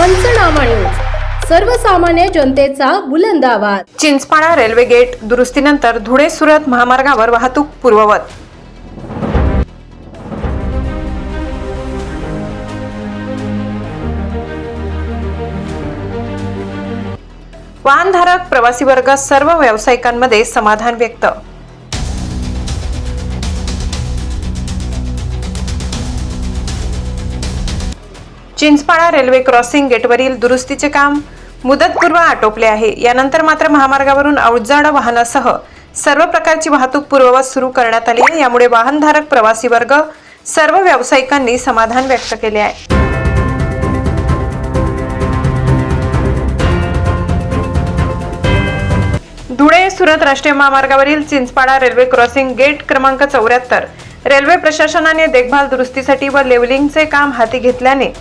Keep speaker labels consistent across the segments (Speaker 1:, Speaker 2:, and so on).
Speaker 1: पंचनामा न्यूज सर्वसामान्य जनतेचा बुलंद आवाज.
Speaker 2: चिंचपाडा रेल्वे गेट दुरुस्तीनंतर धुळे सुरत महामार्गावर वाहतूक पूर्ववत. वाहनधारक प्रवासी वर्ग सर्व व्यावसायिकांमध्ये समाधान व्यक्त. चिंचपाडा रेल्वे क्रॉसिंग गेटवरील दुरुस्तीचे काम मुदतपूर्व आटोपले आहे. यानंतर मात्र महामार्गावरून अवजड वाहनासह सर्व प्रकारची वाहतूक पूर्ववत सुरू करण्यात आली आहे. यामुळे वाहनधारक प्रवासी वर्ग सर्व व्यावसायिकांनी समाधान व्यक्त केले आहे. धुळे सुरत राष्ट्रीय महामार्गावरील चिंचपाडा रेल्वे क्रॉसिंग गेट क्रमांक चौऱ्याहत्तर. रेल्वे प्रशासनाने देखभाल दुरुस्तीसाठी व लेवलिंगचे काम हाती घेतल्याने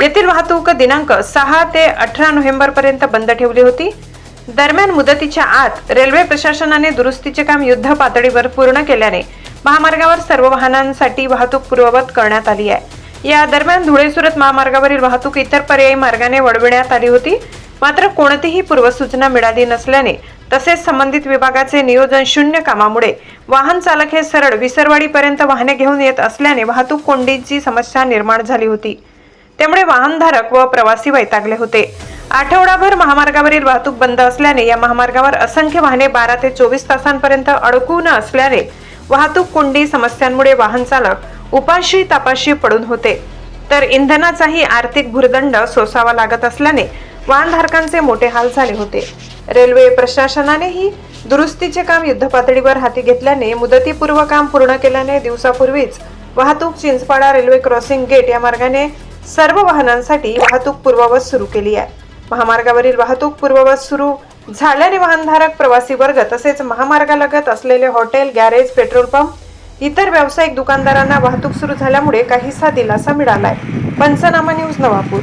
Speaker 2: येथील वाहतूक दिनांक सहा ते अठरा नोव्हेंबर पर्यंत बंद ठेवली होती. दरम्यान मुदतीच्या आत रेल्वे प्रशासनाने दुरुस्तीचे काम युद्ध पातळीवर पूर्ण केल्याने महामार्गावर सर्व वाहनांसाठी वाहतूक पूर्ववत करण्यात आली आहे. या दरम्यान धुळे सुरत महामार्गावरील वाहतूक इतर पर्यायी मार्गाने वळविण्यात आली होती. मात्र कोणतीही पूर्वसूचना मिळाली नसल्याने तसेच संबंधित विभागाचे नियोजन शून्य कामामुळे वाहन चालक हे सरळ विसरवाडीपर्यंत वाहने घेऊन येत असल्याने वाहतूक कोंडीची समस्या निर्माण झाली होती. त्यामुळे वाहनधारक व प्रवासी वैतागले होते. आठवडाभर महामार्गावरील वाहतूक बंद असल्याने या महामार्गावर असंख्य वाहने बारा ते चोवीस तासांपर्यंत अडकून असल्याने वाहतूक कोंडी समस्यांमुळे वाहन चालक उपाशी तापाशी पडून होते. तर इंधनाचाही आर्थिक भुर्दंड सोसावा लागत असल्याने वाहनधारकांचे मोठे हाल झाले होते. रेल्वे प्रशासनानेही दुरुस्तीचे काम युद्धपातळीवर हाती घेतल्याने मुदतीपूर्व काम पूर्ण केल्याने दिवसापूर्वीच वाहतूक चिंचपाडा रेल्वे क्रॉसिंग गेट या मार्गाने सर्व वाहनांसाठी वाहतूक पूर्ववत सुरू केली आहे. महामार्गावरील वाहतूक पूर्ववत सुरू झाल्याने वाहनधारक प्रवासी वर्ग तसेच महामार्गालगत असलेले हॉटेल गॅरेज पेट्रोल पंप इतर व्यावसायिक दुकानदारांना वाहतूक सुरू झाल्यामुळे काहीसा दिलासा मिळालाय. पंचनामा न्यूज नवापूर.